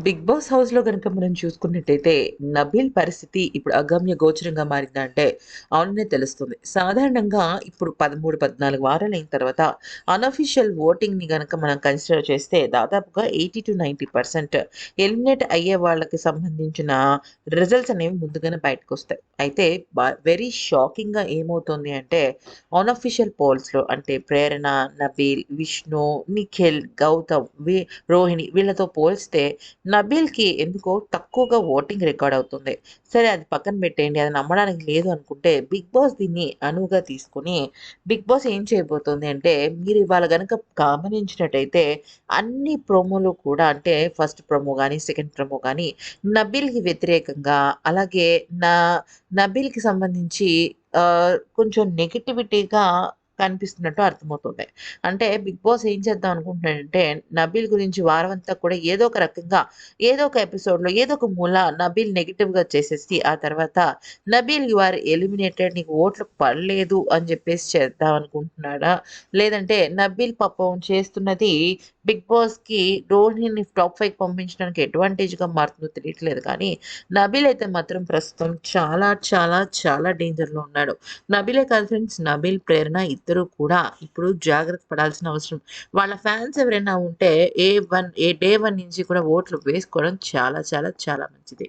Big boss హౌస్లో గనక మనం చూసుకున్నట్టయితే, నబీల్ పరిస్థితి ఇప్పుడు అగమ్య గోచరంగా మారిందా అంటే, అవుననే తెలుస్తుంది. సాధారణంగా ఇప్పుడు పదమూడు పద్నాలుగు వారాలు అయిన తర్వాత అన్‌అఫీషియల్ ఓటింగ్‌ని గనక మనం కన్సిడర్ చేస్తే దాదాపుగా 80-90% ఎలిమినేట్ అయ్యే వాళ్ళకి సంబంధించిన రిజల్ట్స్ అనేవి ముందుగానే బయటకొస్తాయి. అయితే వెరీ షాకింగ్గా ఏమవుతుంది అంటే, అన్‌అఫీషియల్ పోల్స్‌లో అంటే ప్రేరణ, నబీల్, విష్ణు, నిఖిల్, గౌతమ్, వి రోహిణి వీళ్ళతో పోల్స్తే నబీల్‌కి ఎందుకో తక్కువగా ఓటింగ్ రికార్డ్ అవుతుంది. సరే అది పక్కన పెట్టేయండి. అది నమ్మడానికి లేదు అనుకుంటే, బిగ్ బాస్ దీన్ని అనువుగా తీసుకొని, బిగ్ బాస్ ఏం చేయబోతుంది అంటే, మీరు ఇవాళ కనుక గమనించినట్టయితే అన్ని ప్రోమోలు కూడా అంటే ఫస్ట్ ప్రోమో కానీ సెకండ్ ప్రోమో కానీ నబీల్‌కి వ్యతిరేకంగా అలాగే నా నబీల్‌కి సంబంధించి కొంచెం నెగటివిటీగా కనిపిస్తున్నట్టు అర్థమవుతుంది. అంటే బిగ్ బాస్ ఏం చేద్దాం అనుకుంటున్నాడంటే, నబీల్ గురించి వారమంతా కూడా ఏదో ఒక రకంగా, ఏదో ఒక ఎపిసోడ్‌లో, ఏదో ఒక మూల నబీల్ నెగిటివ్గా చేసేసి, ఆ తర్వాత నబీల్ యూ ఆర్ ఎలిమినేటెడ్ నీకు ఓట్లు పడలేదు అని చెప్పేసి చేద్దాం అనుకుంటున్నాడా? లేదంటే నబీల్ పాపం చేస్తున్నది బిగ్ బాస్‌కి రోహిణిని టాప్ ఫైవ్ పంపించడానికి అడ్వాంటేజ్‌గా మారుతుందో తెలియట్లేదు కానీ, నబీల్ అయితే మాత్రం ప్రస్తుతం చాలా, చాలా, చాలా డేంజర్‌లో ఉన్నాడు. నబీలే కాదు ఫ్రెండ్స్ నబీల్, ప్రేరణ ఇద్దరు కూడా ఇప్పుడు జాగ్రత్త పడాల్సిన అవసరం వాళ్ళ ఫ్యాన్స్ ఎవరైనా ఉంటే A one A day one నుంచి కూడా ఓట్లు వేసుకోవడం చాలా, చాలా, చాలా మంచిది.